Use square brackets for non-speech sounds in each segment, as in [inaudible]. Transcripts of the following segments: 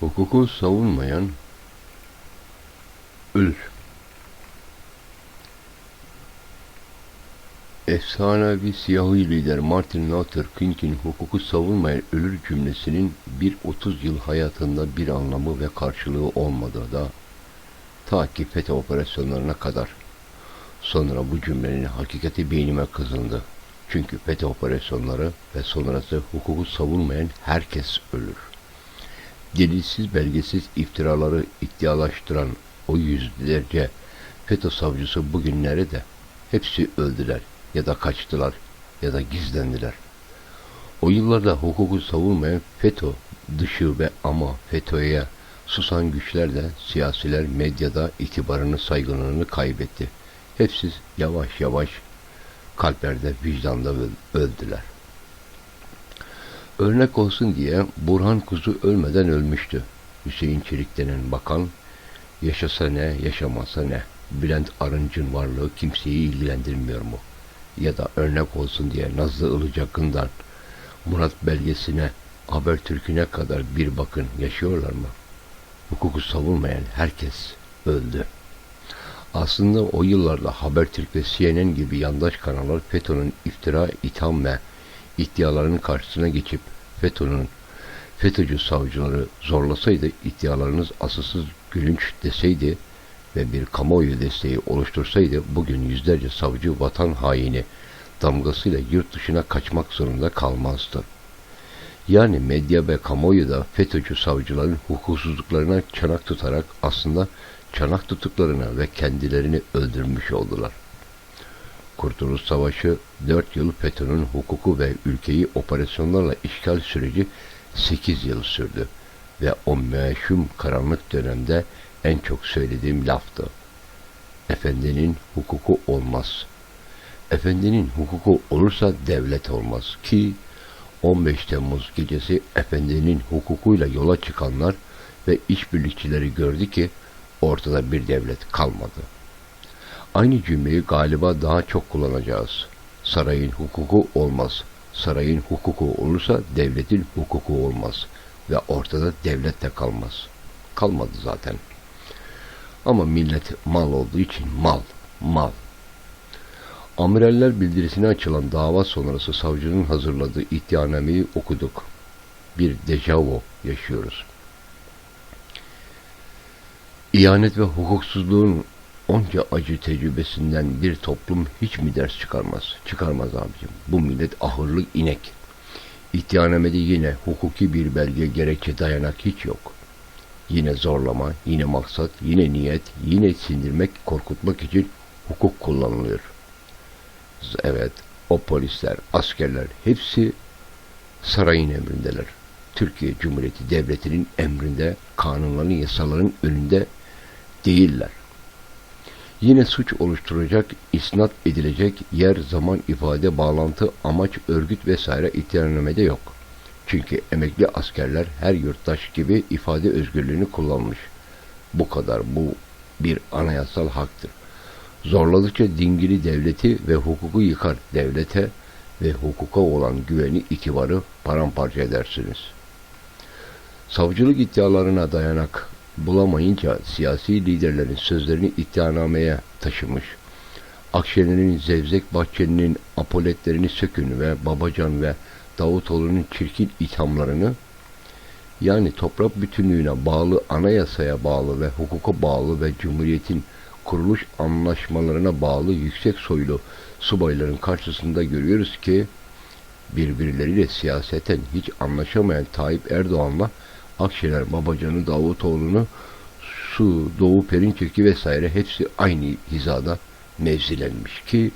Hukuku savunmayan ölür. Efsanevi siyahi lider Martin Luther King'in hukuku savunmayan ölür cümlesinin bir 30 yıl hayatında bir anlamı ve karşılığı olmadığı da ta ki FETÖ operasyonlarına kadar. Sonra bu cümlenin hakikati beynime kazındı. Çünkü FETÖ operasyonları ve sonrası hukuku savunmayan herkes ölür. Delilsiz belgesiz iftiraları iddialaştıran o yüzlerce FETÖ savcısı bugün nerede? Hepsi öldüler ya da kaçtılar ya da gizlendiler. O yıllarda hukuku savunmayan FETÖ dışı ve ama FETÖ'ye susan güçler de siyasiler medyada itibarını saygınlığını kaybetti. Hepsi yavaş yavaş kalplerde vicdanda öldüler. Örnek olsun diye Burhan Kuzu ölmeden ölmüştü. Hüseyin Çelik denen bakan yaşasa ne yaşamasa ne Bülent Arınç'ın varlığı kimseyi ilgilendirmiyor mu? Ya da örnek olsun diye Nazlı Ilıcak'ından Murat belgesine Habertürk'üne kadar bir bakın yaşıyorlar mı? Hukuku savunmayan herkes öldü. Aslında o yıllarda Habertürk ve CNN gibi yandaş kanallar FETÖ'nün iftira, itham ve iddialarının karşısına geçip FETÖ'nün FETÖ'cü savcıları zorlasaydı iddialarınız asılsız gülünç deseydi ve bir kamuoyu desteği oluştursaydı bugün yüzlerce savcı vatan haini damgasıyla yurt dışına kaçmak zorunda kalmazdı. Yani medya ve kamuoyu da FETÖ'cü savcıların hukuksuzluklarına çanak tutarak aslında çanak tutuklarına ve kendilerini öldürmüş oldular. Kurtuluş Savaşı 4 yıl FETÖ'nün hukuku ve ülkeyi operasyonlarla işgal süreci 8 yıl sürdü ve o meşhum karanlık dönemde en çok söylediğim laftı. Efendinin hukuku olmaz. Efendinin hukuku olursa devlet olmaz ki 15 Temmuz gecesi efendinin hukukuyla yola çıkanlar ve işbirlikçileri gördü ki ortada bir devlet kalmadı. Aynı cümleyi galiba daha çok kullanacağız. Sarayın hukuku olmaz. Sarayın hukuku olursa devletin hukuku olmaz ve ortada devlet de kalmaz. Kalmadı zaten. Ama millet mal olduğu için mal, mal. Amiraller bildirisine açılan dava sonrası savcının hazırladığı iddianameyi okuduk. Bir dejavu yaşıyoruz. İhanet ve hukuksuzluğun onca acı tecrübesinden bir toplum hiç mi ders çıkarmaz? Çıkarmaz abicim. Bu millet ahırlık inek. İddianamede yine hukuki bir belge gerekçe dayanak hiç yok. Yine zorlama, yine maksat, yine niyet, yine sindirmek, korkutmak için hukuk kullanılıyor. Evet, o polisler, askerler hepsi sarayın emrindeler. Türkiye Cumhuriyeti Devleti'nin emrinde, kanunların, yasaların önünde değiller. Yine suç oluşturacak, isnat edilecek yer, zaman, ifade, bağlantı, amaç, örgüt vesaire iddianamede yok. Çünkü emekli askerler her yurttaş gibi ifade özgürlüğünü kullanmış. Bu kadar. Bu bir anayasal haktır. Zorladıkça dingili devleti ve hukuku yıkar devlete ve hukuka olan güveni itibarı paramparça edersiniz. Savcılık iddialarına dayanak bulamayınca siyasi liderlerin sözlerini iddianameye taşımış. Akşener'in, Zevzek Bahçeli'nin apoletlerini sökün ve Babacan ve Davutoğlu'nun çirkin ithamlarını yani toprak bütünlüğüne bağlı, anayasaya bağlı ve hukuka bağlı ve Cumhuriyet'in kuruluş anlaşmalarına bağlı yüksek soylu subayların karşısında görüyoruz ki birbirleriyle siyaseten hiç anlaşamayan Tayyip Erdoğan'la Akşener, Babacan'ı, Davutoğlu'nu, Su, Doğu Perinçeki vesaire hepsi aynı hizada mevzilenmiş ki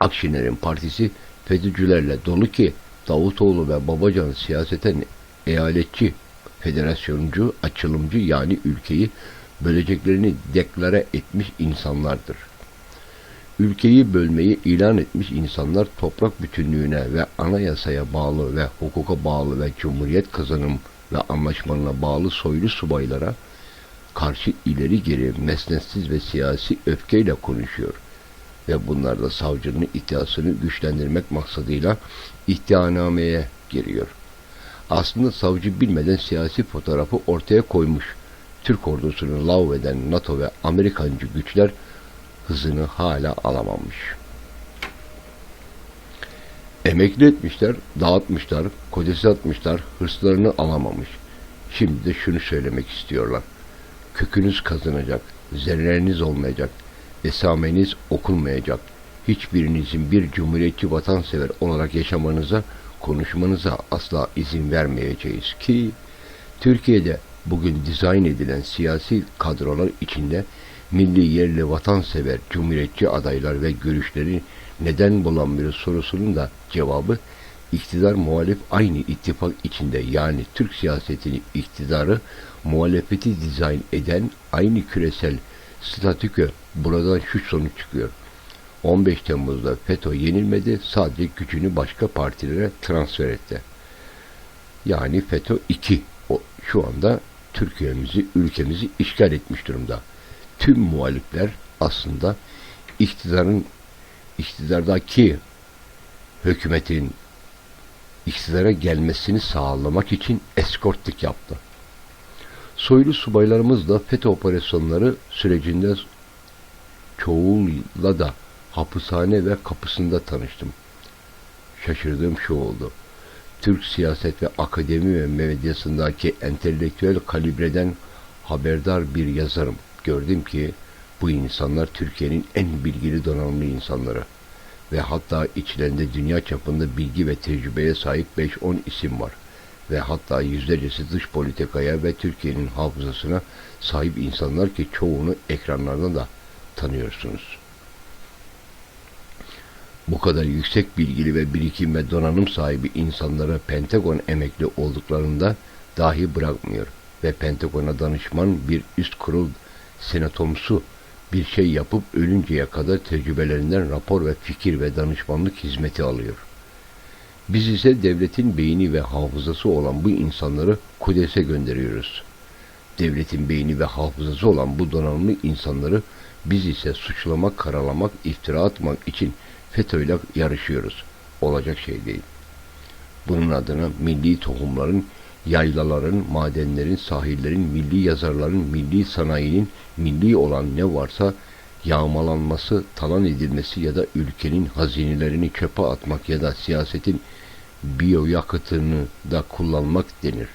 Akşener'in partisi FETÖ'cülerle dolu ki Davutoğlu ve Babacan siyaseten eyaletçi, federasyoncu, açılımcı yani ülkeyi böleceklerini deklare etmiş insanlardır. Ülkeyi bölmeyi ilan etmiş insanlar toprak bütünlüğüne ve anayasaya bağlı ve hukuka bağlı ve cumhuriyet kazanım ve anlaşmalarına bağlı soylu subaylara karşı ileri geri mesnetsiz ve siyasi öfkeyle konuşuyor. Ve bunlar da savcının iddiasını güçlendirmek maksadıyla iddianameye giriyor. Aslında savcı bilmeden siyasi fotoğrafı ortaya koymuş. Türk ordusunu lav eden NATO ve Amerikancı güçler hızını hala alamamış. Emekli etmişler, dağıtmışlar, kodesi atmışlar, hırslarını alamamış. Şimdi de şunu söylemek istiyorlar. Kökünüz kazınacak, zerreleriniz olmayacak, esameniz okunmayacak. Hiçbirinizin bir cumhuriyetçi vatansever olarak yaşamanıza, konuşmanıza asla izin vermeyeceğiz ki Türkiye'de bugün dizayn edilen siyasi kadrolar içinde milli yerli vatansever cumhuriyetçi adaylar ve görüşleri neden bulamıyoruz sorusunun da cevabı iktidar muhalif aynı ittifak içinde yani Türk siyasetini iktidarı muhalefeti dizayn eden aynı küresel statükö buradan şu sonuç çıkıyor. 15 Temmuz'da FETÖ yenilmedi sadece gücünü başka partilere transfer etti. Yani FETÖ 2 o, şu anda Türkiye'mizi, ülkemizi işgal etmiş durumda. Tüm muhalifler aslında iktidarın iktidardaki hükümetin iktidara gelmesini sağlamak için eskortlik yaptı. Soylu subaylarımızla FETÖ operasyonları sürecinde çoğuyla da hapishane ve kapısında tanıştım. Şaşırdığım şu oldu. Türk siyaset ve akademi ve medyasındaki entelektüel kalibreden haberdar bir yazarım. Gördüm ki bu insanlar Türkiye'nin en bilgili donanımlı insanları. Ve hatta içlerinde dünya çapında bilgi ve tecrübeye sahip 5-10 isim var. Ve hatta yüzlercesi dış politikaya ve Türkiye'nin hafızasına sahip insanlar ki çoğunu ekranlardan da tanıyorsunuz. Bu kadar yüksek bilgili ve birikim ve donanım sahibi insanlara Pentagon emekli olduklarında dahi bırakmıyor. Ve Pentagon'a danışman bir üst kurul senatomsu bir şey yapıp ölünceye kadar tecrübelerinden rapor ve fikir ve danışmanlık hizmeti alıyor. Biz ise devletin beyni ve hafızası olan bu insanları Kudes'e gönderiyoruz. Devletin beyni ve hafızası olan bu donanımlı insanları biz ise suçlamak, karalamak, iftira atmak için FETÖ'yle yarışıyoruz. Olacak şey değil. Bunun adına milli tohumların, yaylaların, madenlerin, sahillerin, milli yazarların, milli sanayinin, milli olan ne varsa yağmalanması, talan edilmesi ya da ülkenin hazinelerini çöpe atmak ya da siyasetin biyoyakıtını da kullanmak denir.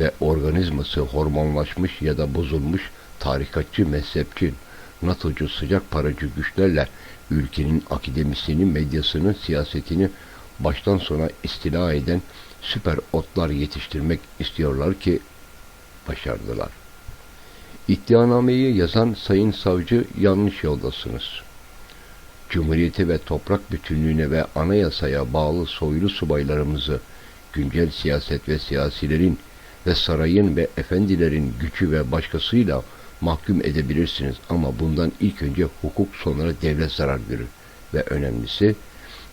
Ve organizması hormonlaşmış ya da bozulmuş tarikatçı, mezhepçi, NATO'cu sıcak paracı güçlerle ülkenin akademisini, medyasını, siyasetini baştan sona istila eden süper otlar yetiştirmek istiyorlar ki başardılar. İddianameyi yazan Sayın Savcı yanlış yoldasınız. Cumhuriyeti ve toprak bütünlüğüne ve anayasaya bağlı soylu subaylarımızı güncel siyaset ve siyasilerin ve sarayın ve efendilerin gücü ve başkasıyla mahkum edebilirsiniz ama bundan ilk önce hukuk sonra devlet zarar görür ve önemlisi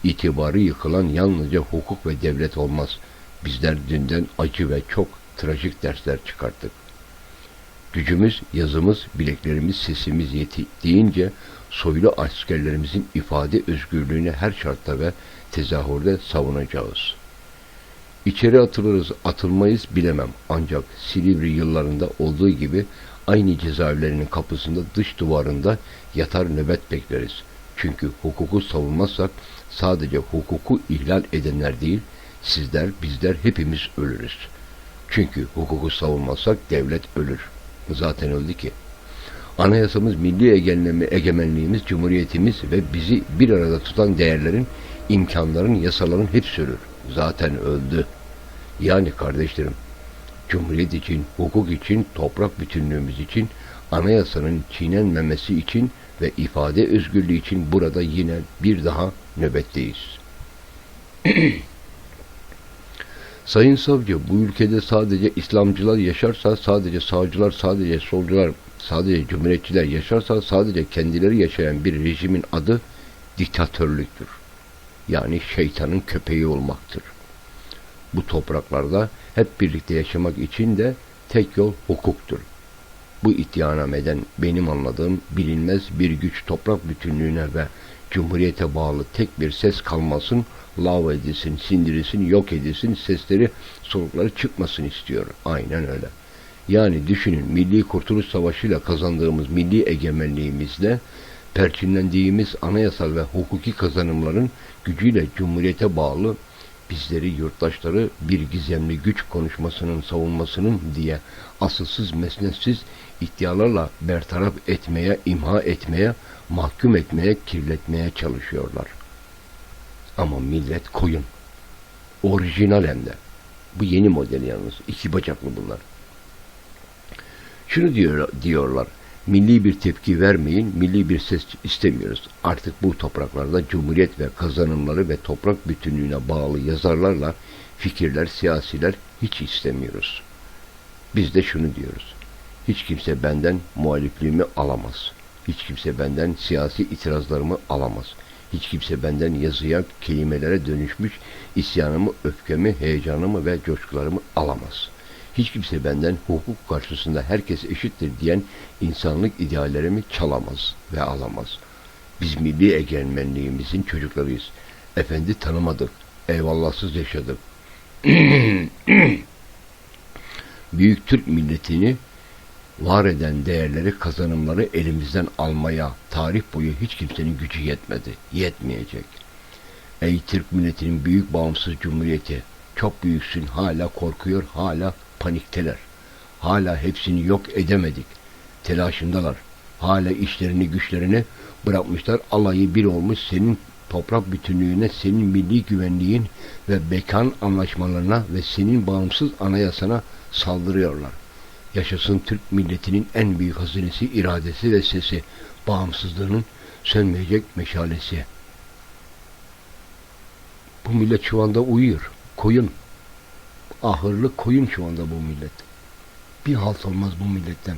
itibarı yıkılan yalnızca hukuk ve devlet olmaz. Bizler dünden acı ve çok trajik dersler çıkarttık. Gücümüz, yazımız, bileklerimiz, sesimiz yettiğince soylu askerlerimizin ifade özgürlüğünü her şartta ve tezahürde savunacağız. İçeri atılırız, atılmayız bilemem. Ancak Silivri yıllarında olduğu gibi aynı cezaevlerinin kapısında dış duvarında yatar nöbet bekleriz. Çünkü hukuku savunmazsak sadece hukuku ihlal edenler değil, sizler, bizler hepimiz ölürüz. Çünkü hukuku savunmazsak devlet ölür. Zaten öldü ki. Anayasamız, milli egemenliğimiz, egemenliğimiz, cumhuriyetimiz ve bizi bir arada tutan değerlerin, imkanların, yasaların hepsi ölür. Zaten öldü. Yani kardeşlerim, Cumhuriyet için, hukuk için, toprak bütünlüğümüz için, anayasanın çiğnenmemesi için ve ifade özgürlüğü için burada yine bir daha nöbetteyiz. [clears throat] Sayın Savcı, bu ülkede sadece İslamcılar yaşarsa, sadece sağcılar, sadece solcular, sadece cumhuriyetçiler yaşarsa, sadece kendileri yaşayan bir rejimin adı diktatörlüktür. Yani şeytanın köpeği olmaktır. Bu topraklarda hep birlikte yaşamak için de tek yol hukuktur. Bu iddianameden benim anladığım bilinmez bir güç toprak bütünlüğüne ve Cumhuriyete bağlı tek bir ses kalmasın, lav edilsin, sindirilsin, yok edilsin, sesleri, solukları çıkmasın istiyor. Aynen öyle. Yani düşünün Milli Kurtuluş Savaşı ile kazandığımız milli egemenliğimizle perçinlendiğimiz anayasal ve hukuki kazanımların gücüyle Cumhuriyete bağlı bizleri yurttaşları bir gizemli güç konuşmasının savunmasının diye asılsız mesnetsiz iddialarla bertaraf etmeye, imha etmeye, mahkum etmeye, kirletmeye çalışıyorlar. Ama millet koyun. Orijinal hem de. Bu yeni model yalnız. İki bacaklı bunlar. Şunu diyor, diyorlar. Milli bir tepki vermeyin, milli bir ses istemiyoruz. Artık bu topraklarda cumhuriyet ve kazanımları ve toprak bütünlüğüne bağlı yazarlarla fikirler, siyasiler hiç istemiyoruz. Biz de şunu diyoruz. Hiç kimse benden muhalifliğimi alamaz. Hiç kimse benden siyasi itirazlarımı alamaz. Hiç kimse benden yazıya, kelimelere dönüşmüş isyanımı, öfkemi, heyecanımı ve coşkularımı alamaz. Hiç kimse benden hukuk karşısında herkes eşittir diyen insanlık ideallerimi çalamaz ve alamaz. Biz milli egemenliğimizin çocuklarıyız. Efendi tanımadık, eyvallahsız yaşadık. [clears throat] Büyük Türk milletini var eden değerleri, kazanımları elimizden almaya tarih boyu hiç kimsenin gücü yetmedi, yetmeyecek. Ey Türk milletinin büyük bağımsız cumhuriyeti, çok büyüksün, hala korkuyor, hala panikteler. Hala hepsini yok edemedik. Telaşındalar. Hala işlerini güçlerini bırakmışlar. Alayı bir olmuş senin toprak bütünlüğüne, senin milli güvenliğin ve bekan anlaşmalarına ve senin bağımsız anayasana saldırıyorlar. Yaşasın Türk milletinin en büyük hazinesi, iradesi ve sesi, bağımsızlığının sönmeyecek meşalesi. Bu millet şu anda uyuyor. Koyun. Ahırlı koyun şu anda bu millet. Bir halt olmaz bu milletten.